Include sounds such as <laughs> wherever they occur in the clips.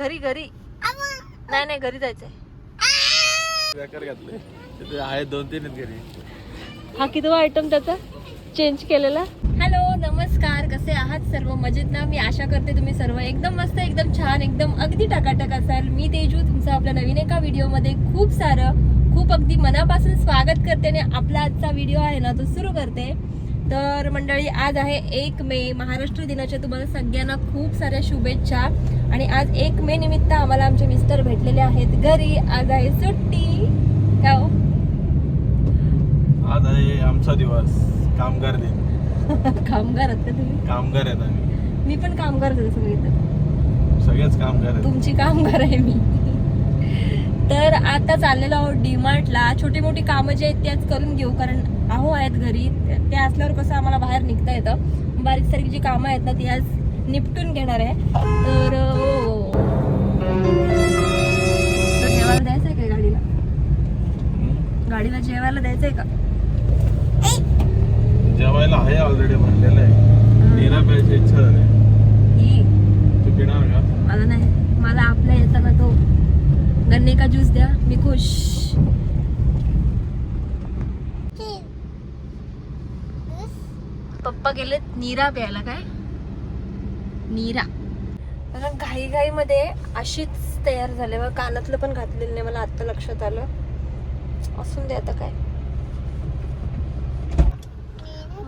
घरी घरी. नाही नाही घरी जायचंय. बेकार घातले तिथे आहे दोन तीन घरी. हा कितवा आयटम त्याचा? चेंज केलेला? हॅलो नमस्कार. कसे आहात सर्व? मजेत ना? मी आशा करते तुम्ही सर्व एकदम मस्त एकदम छान एकदम अगदी टकाटक असाल. मी तेजू तुमचं आपल्या नवीन एका व्हिडिओमध्ये खूप सारं खूप अगदी मनापासून स्वागत करते आणि आपला आजचा व्हिडिओ आहे ना तो सुरू करते. तर मंडळी आज आहे एक मे. महाराष्ट्र दिनाच्या तुम्हाला सगळ्यांना खूप साऱ्या शुभेच्छा. आणि आज एक मे निमित्त आम्हाला आमचे मिस्टर भेटलेले आहेत घरी. आज आहे सुट्टी. का हो? आज आहे आमचा दिवस. कामगार दिन. <laughs> कामगार आहात का तुम्ही? कामगार आहेत आम्ही. मी पण कामगार आहे सगळी इथं. सगळेच कामगार आहेत. तुमची कामगार आहे मी. तर आता चाललेलो आहोत डीमार्टला छोटी मोठी कामं जी आहेत त्याच करून घेऊ कारण आहो आहेत घरी. ते असल्यावर कसं आम्हाला बाहेर निघता येतं. बारीक सारीक जी कामं आहेत ना ती आज निपटून घेणार आहे. तर अं, तर जेवायला द्यायचं आहे का गाडीला. गाडीला जेवायला द्यायचं आहे का? जेवायला आहे ऑलरेडी म्हणलेलं आहे. नीरा प्यायची इच्छा झाली. ही. तू पिणार का? मला नाही. मला आपल्या येताना तो गन्ने का ज्यूस द्या. मी खुश. पप्पा गेलेत नीरा प्यायला काय? नीरा. मला घाई घाई मध्ये अशीच तयार झाले. बघ कानातलं पण घातलेलं नाही मला आता लक्षात आलं. असून दे आता काय.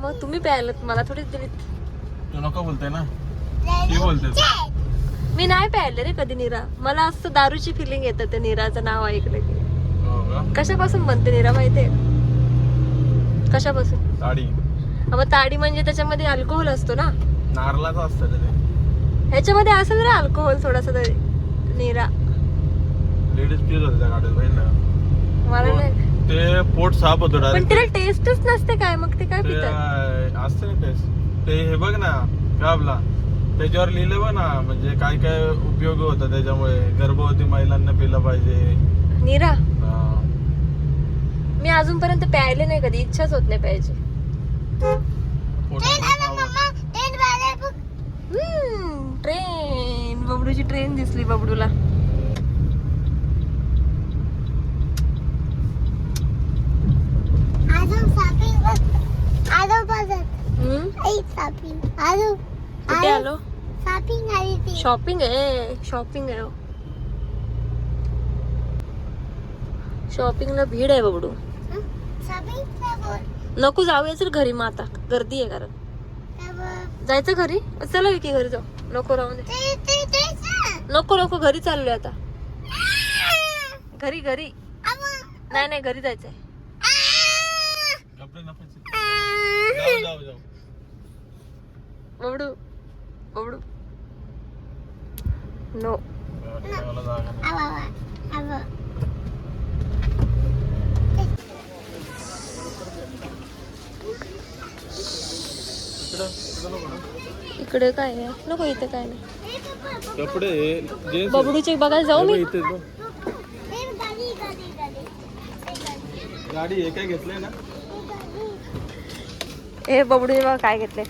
मग तुम्ही प्यायलात मला थोडीच दिलीत तू नको बोलते ना. ती बोलते मी नाही प्यायले रे कधी निरा. मला असं दारूची फिलिंग येतं ते निराचं नाव ऐकलं की. हो कशापासून बनते निरा माहितीये? कशापासून? साडी. मग ताडी म्हणजे त्याच्यामध्ये अल्कोहोल असतो ना? नारळाचं असतं ह्याच्यामध्ये असेल रे अल्कोहोल थोडासा तरी निरा. लेडीज पीत होते त्या गाडीत पाहिजे ना मला नाही. ते पोट साफ होतं पण तिला टेस्टच नसते काय मग ते काय ते पितात? अं, असतं ना तेच ते हे बघ ना काय आपला त्याच्यावर लिहिलं बघ ना म्हणजे काय काय उपयोग होता त्याच्यामुळे. गर्भवती महिलांना पिलं पाहिजे. निरा. मी अजूनपर्यंत प्यायले नाही कधी इच्छाच होत नाही प्यायची. ट्रेन बबडूची ट्रेन दिसली बबडूला. हम्म? कुठे आलो. शॉपिंग आहे. शॉपिंग आहे शॉपिंगला भीड आहे बबडू. नको जाऊया चल घरी मग आता. गर्दी आहे कारण. जायचं घरी? चला विकी घरी जाऊ. नको राहून दे. नको नको घरी चाललोय आता. घरी घरी. नाही नाही घरी जायचंय. कपडे नपायचे. जाऊ जाऊ जाऊ. बबडू बबडू नो ठेवायला जागा नाही. इकडं- काय आहे नको इथे काय नाही. कपडे बबडूचे बघायला जाऊ मी. गाडी हे काय घेतलंय ना? हे बबडू काय घेतले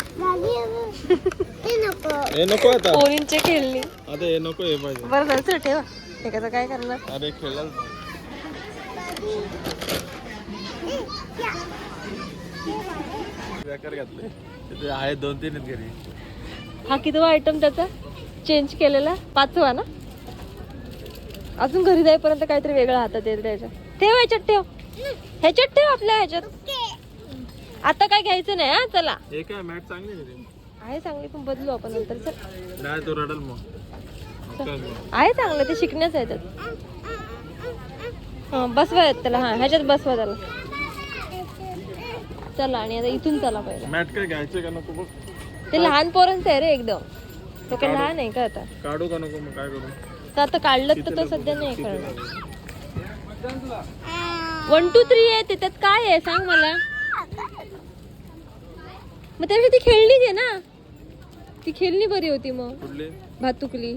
हे नको आता. पोरींचे खेळणी. आता हे नको हे पाहिजे. बरं चल ठेवा. हे कसं काय करणार? अरे खेळाल घातले तिथे दोन तीन घरी. हा कितवा आयटम त्याचा? चेंज केलेला? पाचवा ना? अजून घरी जाईपर्यंत काहीतरी वेगळं हातात येईल त्याच्या. ठेव ह्याच्यात ठेव. ह्याच्यात ठेव आपल्या ह्याच्यात. आता काय घ्यायचं नाही हा? चला. हे काय मॅट चांगली आहे चांगली पण बदलू आपण नंतर. चल. नाही तो रडल मग. मग काय मग? आहे चांगलं ते शिकण्याचं आहे त्यात. हा बसवा आहेत त्याला हा. ह्याच्यात बसवा त्याला. चला आणि आता इथून चला पहिला. मॅट काय घ्यायचे का नको बघ. ते लहान पोरांचं आहे रे एकदम. तो काय लहान आहे का आता? काढू का नको मग काय करू? तर आता काढलं तर तो सध्या नाही करणार वन टू थ्री आहे ते त्यात काय आहे सांग मला? मग त्यापेक्षा ती खेळणी घे ना. ती खेळणी बरी होती मग. भातुकली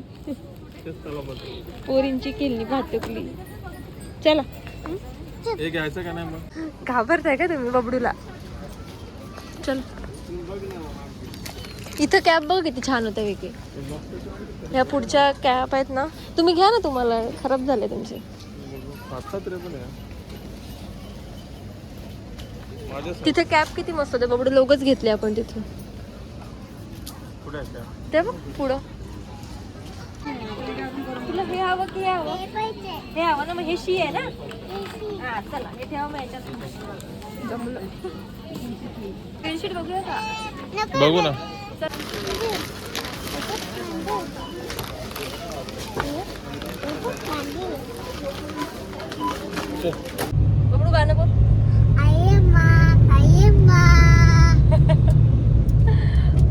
पोरींची खेळणी भातुकली चला. घ्यायचं का नाही मग? घाबरताय का तुम्ही बबडूला? चल. इथं कॅब बघ किती छान होतं विके हे मस्त ह्या पुढच्या कॅप आहेत ना तुम्ही घ्या ना तुम्हाला खराब झाले तुमचे. तिथे कॅप किती मस्त होते बाबडे लोकच घेतले आपण तिथून. पुढे आहे त्या. ते बघ पुढं. हे हवं की हे हवं हे हवं ना मग हे शी आहे ना? हा चला हे ठेवा मग याच्यात. जमलं. बेडशीट बघूया का? बघू ना. बबडू गाणं बोल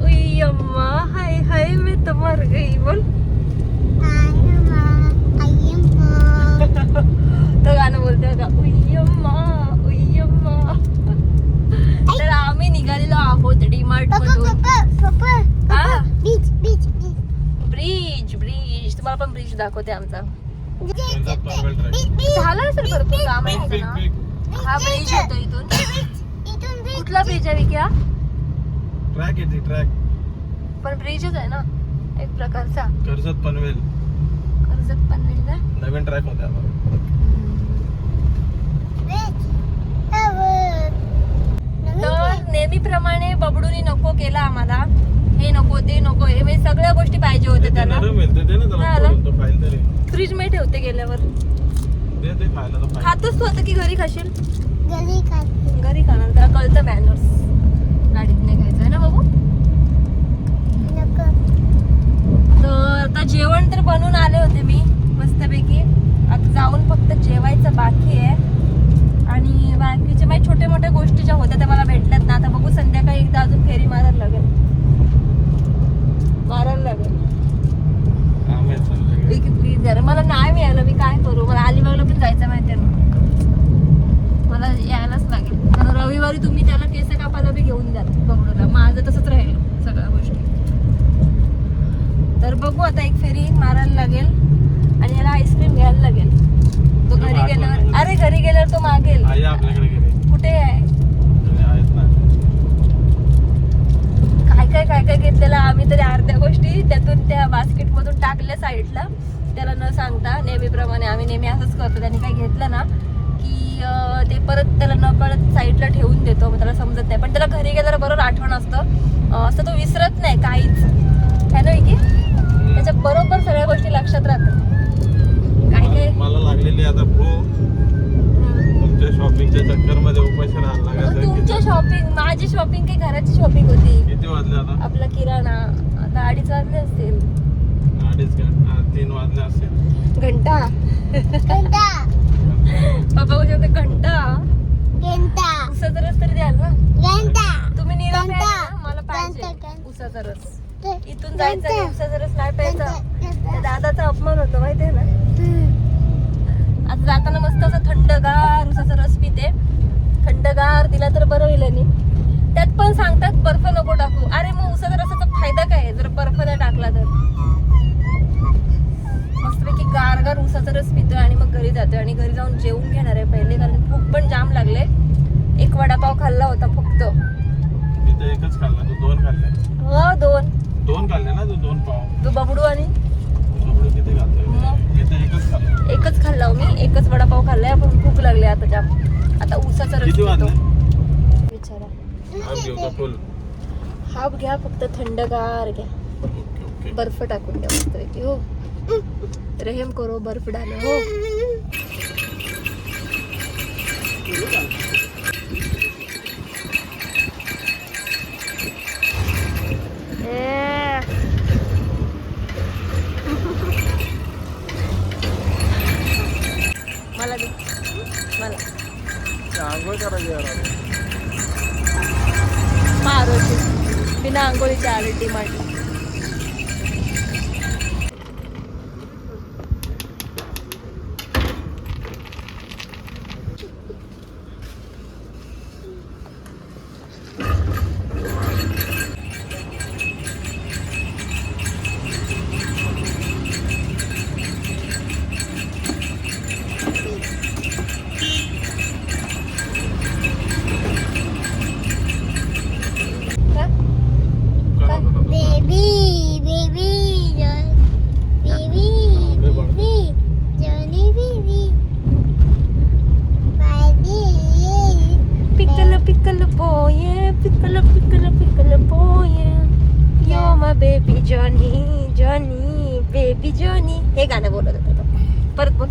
उई अम्मा हाय हाय मैं तो मर गई बोल तो गाणं बोलतोय का उई अम्मा उई अम्मा तर आम्ही निघालेलो आहोत डीमार्ट मधून हा ब्रिज ब्रिज तुम्हाला दाखवते आमचा. झालं असेल भरपूर काम आहे हा ब्रिज होतो इथून. कुठला ब्रिज आहे विक्या? ट्रॅक येते ट्रॅक पण ब्रिजच आहे ना एक प्रकारचा. कर्जत पनवेल. कर्जत पनवेल ना? नवीन ट्रॅक होता. तर नेहमीप्रमाणे बबडूनी नको केला आम्हाला. हे नको ते नको. हे म्हणजे सगळ्या गोष्टी पाहिजे होत्या त्याला नरम आहे, ते दे ना त्याला ना. फोडून तो खाईल तरी. फ्रीजमध्ये ठेवते गेल्यावर. दे ते आता की घरी खाशील? घरी खाणार त्याला कळतं मॅनर्स गाडीत नाही खायचं आहे ना बाबू? तर आता जेवण तर बनवून आले होते मी मस्तपैकी. आता जाऊन फक्त जेवायचं बाकी आहे. आणि बाकीचे माझ्या छोट्या मोठ्या गोष्टी ज्या होत्या त्या मला भेटल्यात ना आता बघू संध्याकाळी एकदा अजून फेरी मारायला लागेल मारायला लागेल काम आहे संध्याकाळी. प्लीज यार मला नाही मिळालं मी काय करू मला अलिबागला पण जायचं माहिती ना मला यायलाच लागेल कारण रविवारी तुम्ही त्याला केस कापायला बी घेऊन द्याल बघडूला माझं तसंच राहील सगळ्या गोष्टी तर बघू आता एक फेरी मारायला लागेल आणि याला आईस्क्रीम घ्यायला लागेल तो घरी मागवलं गेल्यावर होतं. अरे घरी गेल्यावर तो मागेल आई आपल्याकडे गेले कुठे आहे आणि आहेत ना काय काय काय काय घेतलेलं आम्ही तरी अर्ध्या गोष्टी त्यातून त्या मधून टाकल्या साईडला त्याला न सांगता नेहमीप्रमाणे आम्ही नेहमी असंच करतो. त्यांनी काही घेतलं ना की ते परत त्याला न कळत साईडला ठेवून देतो. मग त्याला समजत नाही. पण त्याला घरी गेल्यावर बरोबर आठवण असतं. असं तो विसरत नाही काहीच. है ना विकी? त्याच्या बरोबर सगळ्या गोष्टी लक्षात राहतात. काय काय? मला लागलेली आता. तुमच्या शॉपिंगच्या चक्करमध्ये उपाशी राहायला मग लागायचं तुमच्या शॉपिंग माझी शॉपिंग काही घराची शॉपिंग होती. किती वाजले आपला किराणा. आता अडीच वाजले असतील. अडीच घंटा तीन वाजले घंटा? उद्या <laughs> ते घंटा. उसाचा रस तरी द्याल ना? तुम्ही निरा घंटा. प्याल ना? मला पाहिजे घंटा, घंटा. उसाचा रस. इथून जायचं उसाचा रस नाही प्यायचा. दादाचा अपमान होतो माहितीये ना? आता जाताना मस्त असं थंडगार उसाचा रस पिते. थंडगार दिला तर बरं होईल आणि. त्यात पण सांगतात बर्फ नको टाकू. अरे मग उसाचा रसाचा फायदा काय जर बर्फ नाही टाकला तर? मस्तपैकी गारगार उसाचा रस पितोय आणि मग घरी जातोय. आणि घरी जाऊन जेवून घेणार आहे पहिले कारण भूक पण जाम लागले. एक वडापाव खाल्ला होता फक्त. एकच खाल्ला तू दोन खाल्ले. हो दोन. दोन खाल्ले ना तू दोन पाव. तू बबडू आणि? एकच खाल्ला. हो मी. एकच वडापाव खाल्लाय पण भूक लागली आता जाम. आता उसाचा रस विचारा. हा का हाफ़ घ्या फक्त थंडगार घ्या बर्फ़ टाकून द्या मस्तपैकी हो. रेहम करो बर्फ़ डालो हो. मला दे मला आंघोळ करायची મારો છું. વિના અંગોળી ચારિટી માટે. Baby Johnny Johnny baby Johnny ये गाना बोलो तो तो. पर बोल.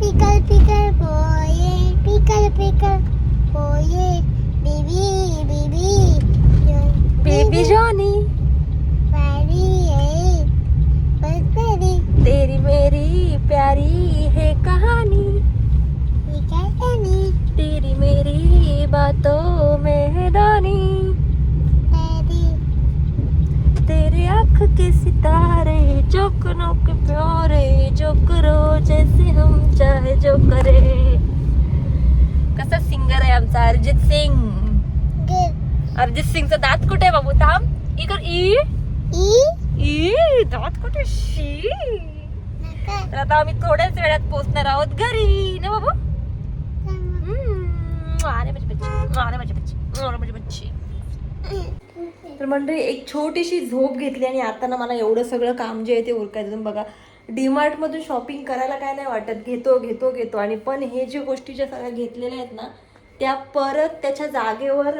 पिकल पिकल पोये पिकल पिकल पोये. बेबी बेबी बेबी जॉनी तेरी मेरी प्यारी है कहानी. ये कहानी? तेरी मेरी बातों में दानी. के सितारे जो कनों के प्यारे जो करो जैसे हम चाहे जो करे। कसा सिंगर आहे आमचा अरिजित सिंग. अरिजित सिंगचा दात कुठे आहे बाबू थांब. इकडे ई. ई? दात कुठे शी. तर आता आम्ही थोड्याच वेळात पोहोचणार आहोत घरी. ना बाबू? अरे माझी बच्ची. अरे माझी बच्ची. अरे माझी बच्ची. तर मंडळी एक छोटीशी झोप घेतली आणि आता ना मला एवढं सगळं काम जे आहे ते उरकायचं बघा डीमार्टमधून शॉपिंग करायला काय नाही वाटत. घेतो घेतो घेतो. आणि पण हे जे गोष्टी ज्या सगळ्या घेतलेल्या आहेत ना त्या परत त्याच्या जागेवर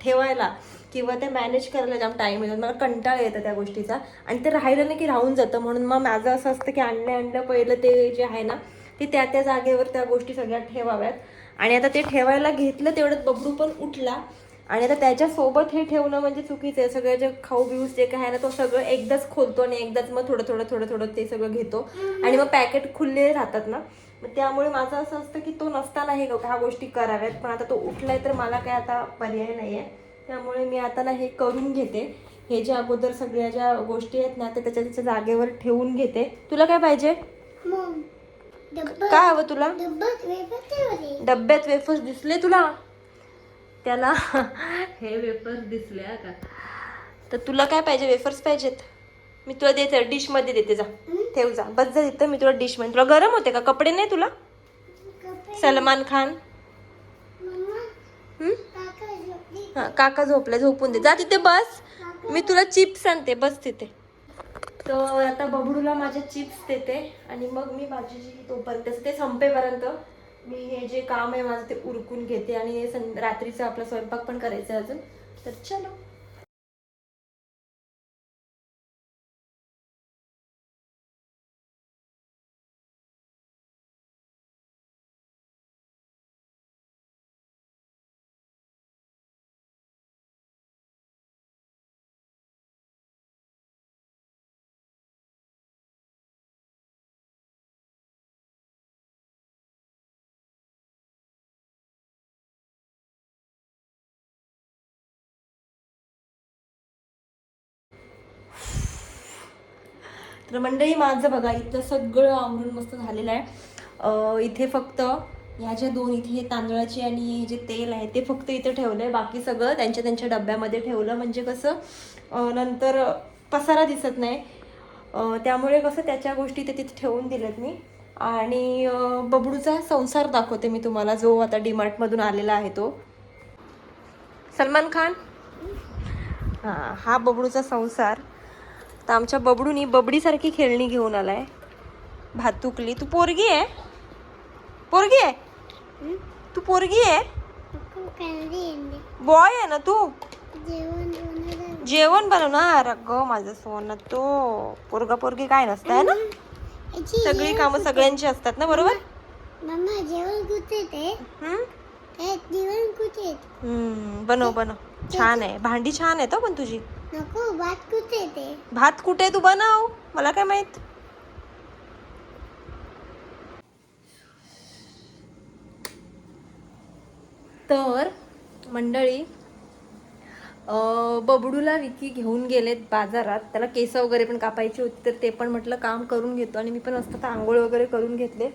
ठेवायला किंवा ते मॅनेज करायला जाम टाईम येतो. मला कंटाळा येतं त्या गोष्टीचा. आणि ते राहिलं नाही की राहून जातं. म्हणून मग माझं असं असतं की आणलं आणलं पहिलं ते जे आहे ना ते त्या त्या जागेवर त्या गोष्टी सगळ्या ठेवाव्यात. आणि आता ते ठेवायला घेतलं तेवढ्यात बबडू पण उठला. आणि आता त्याच्यासोबत हे ठेवणं म्हणजे चुकीचं आहे. सगळं जे खाऊ बिऊस जे काय आहे ना तो सगळं एकदाच खोलतो आणि एकदाच मग थोडं थोडं थोडं थोडं ते सगळं घेतो. आणि मग पॅकेट खुलले राहतात ना. मग त्यामुळे माझं असं असतं की तो नसताना हे ह्या गोष्टी कराव्यात. पण आता तो उठलाय तर मला काय आता पर्याय नाही आहे त्यामुळे मी आता ना हे करून घेते. हे जे अगोदर सगळ्या ज्या गोष्टी आहेत ना ते त्याच्या त्याच्या जागेवर ठेवून घेते. तुला काय पाहिजे? काय हवं तुला. डब्यात वेफर्स दिसले तुला? त्याला <laughs> हे वेफर्स दिसले का? तर तुला काय पाहिजे? वेफर्स पाहिजेत. मी तुला देते. डिशमध्ये देते. जा. ठेव जा. बस जा तिथं मी तुला डिशमध्ये तुला गरम होते का? कपडे नाही तुला? सलमान खान. हा काका झोपले. झोपून दे. जा तिथे बस. मी तुला चिप्स आणते. बस तिथे. तर आता बबडूला माझ्या चिप्स देते आणि मग मी माझी जी तोपर्यंत ते संपेपर्यंत मी हे जे काम आहे माझं ते उरकून घेते आणि हे सं रात्रीचा आपला स्वयंपाक पण करायचा आहे अजून. तर चलो. तर मंडळी माझं बघा इथं सगळं आवरून मस्त झालेलं आहे. इथे फक्त ह्या ज्या दोन इथे हे तांदळाची आणि हे जे तेल आहे ते फक्त इथे ठेवलं आहे बाकी सगळं त्यांच्या त्यांच्या डब्यामध्ये ठेवलं. म्हणजे कसं नंतर पसारा दिसत नाही. त्यामुळे कसं त्याच्या गोष्टी ते तिथे ठेवून दिल्यात मी. आणि बबडूचा संसार दाखवते मी तुम्हाला जो आता डीमार्टमधून आलेला आहे तो. सलमान खान? हां हा बबडूचा संसार. तर आमच्या बबडूनी बबडीसारखी खेळणी घेऊन आलाय. भातुकली तू पोरगी आहे? पोरगी आहे? हं? तू पोरगी आहे. बॉय आहे ना तू? जेवण बनवणार अगं माझं सोनं तो. पोरगा पोरगी काय नसतं आहे ना? सगळी कामं सगळ्यांची असतात ना बरोबर? बनव बनव. छान आहे. भांडी छान आहे तो पण तुझी? नको भात कुठे ते? भात कुठे तू बनव मला काय माहीत? तर मंडळी बबडूला विकी घेऊन गेलेत बाजारात त्याला केस वगैरे पण कापायची होती तर ते पण म्हटलं काम करून घेतो आणि मी पण असतं आंघोळ वगैरे करून घेतले.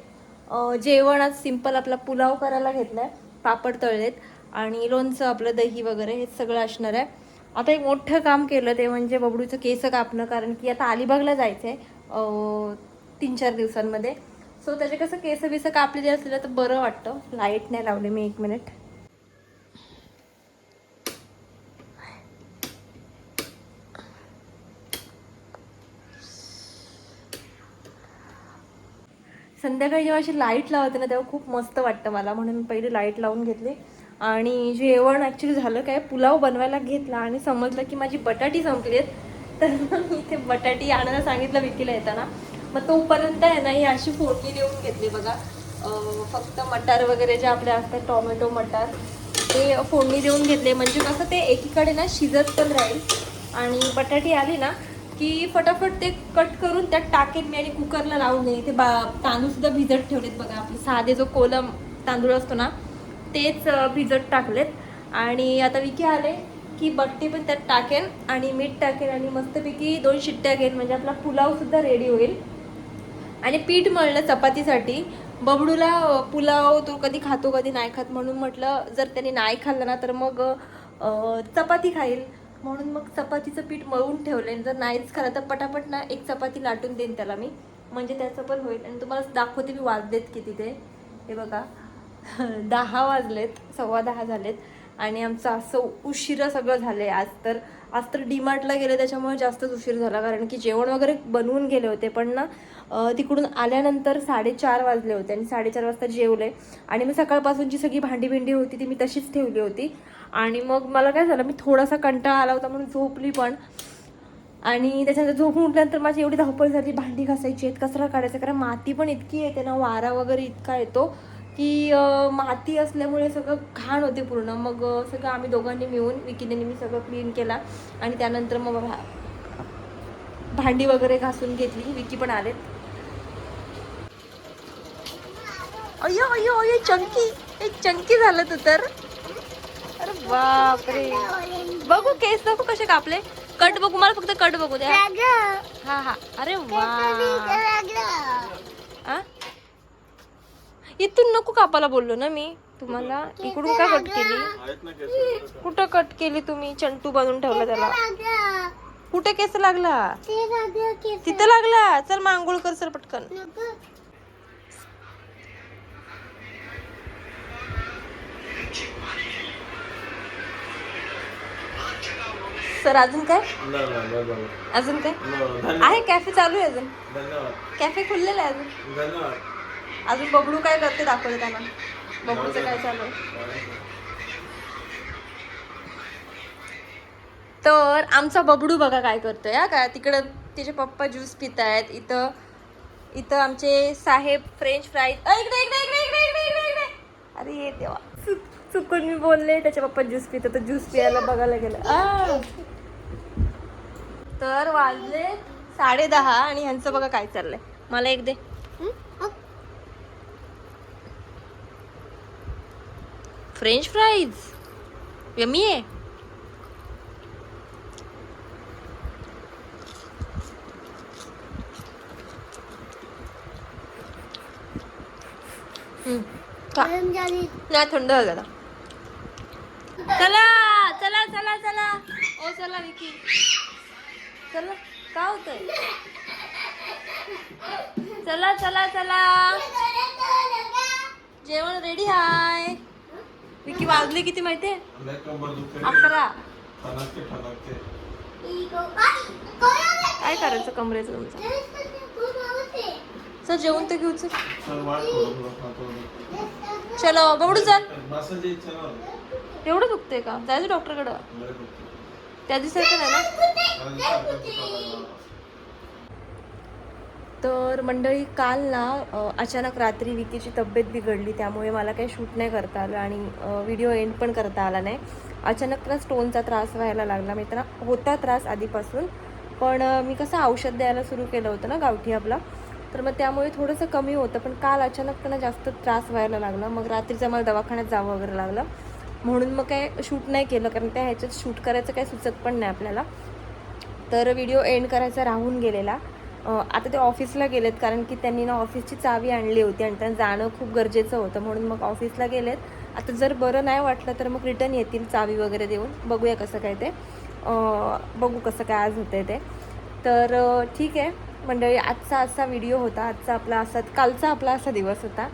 जेवण आज सिंपल आपला पुलाव करायला घेतलाय पापड तळलेत आणि लोणचं आपलं दही वगैरे हे सगळं असणार आहे. आता एक मोठं काम केलं ते म्हणजे बबडूचं केस कापणं कारण की आता अलिबागला जायचं आहे तीन चार दिवसांमध्ये. सो त्याचे कसं केस बिस कापलेले असलेलं तर बरं वाटतं. लाइट नाही लावले मी एक मिनिट संध्याकाळी जेव्हा अशी लाइट लावते ना तेव्हा खूप मस्त वाटतं मला. म्हणून मी पहिले लाइट लावून घेतली. आणि जेवण ॲक्च्युली झालं काय पुलाव बनवायला घेतला आणि समजलं की माझी बटाटी संपली आहेत. तर मी इथे बटाटी आणायला सांगितलं विकीला येताना. मग तोपर्यंत आहे ना ही अशी फोडणी देऊन घेतली बघा. फक्त मटार वगैरे जे आपले असतात टोमॅटो मटार ते फोडणी देऊन घेतले. म्हणजे कसं ते एकीकडे ना शिजत पण राहील. आणि बटाटी आली ना की फटाफट ते कट करून त्यात टाकेन मी आणि कुकरला लावून देईन. ते बा तांदूळसुद्धा भिजत ठेवलेत बघा आपले. साधे जो कोलम तांदूळ असतो ना तेच भिजत टाकलेत. आणि आता विकी आले की बट्टी पण त्यात टाकेन आणि मीठ टाकेन आणि मस्तपैकी दोन शिट्ट्या घेईन. म्हणजे आपला पुलावसुद्धा रेडी होईल. आणि पीठ मळलं चपातीसाठी. बबडूला पुलाव तो कधी खातो कधी नाही खात म्हणून म्हटलं जर त्याने नाही खाल्लं ना तर मग चपाती खाईल. म्हणून मग चपातीचं पीठ मळून ठेवलं जर नाहीच खाल्लं तर पटापट ना एक चपाती लाटून देईन त्याला मी. म्हणजे त्याचं पण होईल. आणि तुम्हाला दाखवते मी वाजलेत की तिथे हे बघा. <laughs> दहा वाजलेत सव्वा दहा झालेत आणि आमचं असं उशिरा सगळं झालं आहे आज. तर आज तर डीमार्टला गेले त्याच्यामुळे जास्तच उशीर झाला. कारण की जेवण वगैरे बनवून गेले होते पण ना तिकडून आल्यानंतर साडेचार वाजले होते आणि साडेचार वाजता जेवले. आणि मी सकाळपासून जी सगळी भांडी भिंडी होती ती मी तशीच ठेवली होती. आणि मग मला काय झालं मी थोडासा कंटाळा आला होता म्हणून झोपली पण. आणि त्याच्यानंतर झोपून उठल्यानंतर माझी एवढी धावपळ झाली भांडी घासायची आहेत कचरा काढायचा कारण माती पण इतकी येते ना वारा वगैरे इतका येतो. की माती असल्यामुळे सगळं घाण होते पूर्ण. मग सगळं आम्ही दोघांनी मिळून विकीने मी सगळं क्लीन केला. आणि त्यानंतर मग भा- भांडी वगैरे घासून घेतली. विकी पण आलेत. अय्यो अय्यो अय्यो चंकी. एक चंकी झालं तू तर. अरे बापरे. बघू केस बघू कसे कापले. कट बघू. मला फक्त कट बघू द्या. हा हा अरे वा. इथून नको कापायला बोललो ना मी. तुम्हाला इकडून का कट केली? आहेत ना केस कुठं कट केली तुम्ही? चंटू बनवून ठेवला त्याला. कुठे केस लागला? तिथं लागला. चल मांगोळ कर सर पटकन. सर अजून काय? नाही नाही बरं झालं. अजून काय? धन्यवाद आहे कॅफे चालू आहे अजून. धन्यवाद. कॅफे खुललेला आहे अजून. धन्यवाद. अजून बबडू काय करते दाखवते त्यांना. बबडूचं काय चालू आहे? तर आमचा बबडू बघा काय करतोय हा का? तिकडं त्याचे पप्पा ज्यूस पित आहेत इथं इथं आमचे साहेब फ्रेंच फ्राईज इकडे इकडे इकडे इकडे इकडे इकडे इकडे. अरे ये देवा. चुक- चुकून मी बोलले त्याचे पप्पा ज्यूस पित तर ज्यूस पियाला बघायला गेलं. तर वाजले साडे दहा आणि ह्यांचं बघा काय चाललंय. मला एक दे. फ्रेंच फ्राईज यमी आहे. नाही थंड झालं. चला चला चला चला. ओ चला विकी. चला. का होतंय? चला चला चला. जेवण रेडी हाय. विकी वाजले किती माहितीये? लय कंबर दुखते अकरा. काय करायचं कमरेचं तुमचं? चल जेवण तर घेऊ चल खातो चलो एवढं दुखतंय का? जायचं डॉक्टरकडं. त्या दिवसाचं नाही ना मला सारखं दुखायला लागलं. तर मंडळी काल ना अचानक रात्री विकीची तब्येत बिघडली. त्यामुळे मला काही शूट नाही करता आलं आणि व्हिडिओ एंड पण करता आला नाही. अचानक त्याला स्टोनचा त्रास व्हायला लागला. मित्र होता त्रास आधीपासून. पण मी कसं औषध द्यायला सुरू केलं होतं ना गावठी आपला. तर मग त्यामुळे थोडंसं कमी होतं. पण काल अचानक त्यांना जास्त त्रास व्हायला लागला. मग रात्रीचं मला दवाखान्यात जावं वगैरे लागलं. म्हणून मग काय शूट नाही केलं. कारण त्या ह्याच्यात शूट करायचं काही सुचत पण नाही आपल्याला. तर व्हिडिओ एंड करायचा राहून गेलेला. आता ते ऑफिसला गेलेत कारण की त्यांनी ना ऑफिसची चावी आणली होती आणि त्यांना जाणं खूप गरजेचं होतं. म्हणून मग ऑफिसला गेलेत. आता जर बरं नाही वाटलं तर मग रिटर्न येतील चावी वगैरे देऊन. बघूया कसं काय ते. बघू कसं काय आज होतंय ते. तर ठीक आहे. मंडळी आजचा असा व्हिडिओ होता. आजचा आपला असा कालचा आपला असा दिवस होता.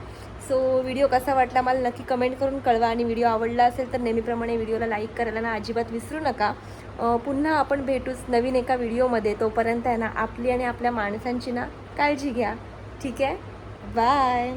सो व्हिडिओ कसा वाटला मला नक्की कमेंट करून कळवा. आणि व्हिडिओ आवडला असेल तर नेहमीप्रमाणे व्हिडिओला लाईक करायला ना अजिबात विसरू नका. पुन्हा आपण भेटूच नवीन एका व्हिडिओमध्ये. तोपर्यंत आहे ना आपली आणि आपल्या माणसांची ना काळजी घ्या. ठीक आहे? बाय.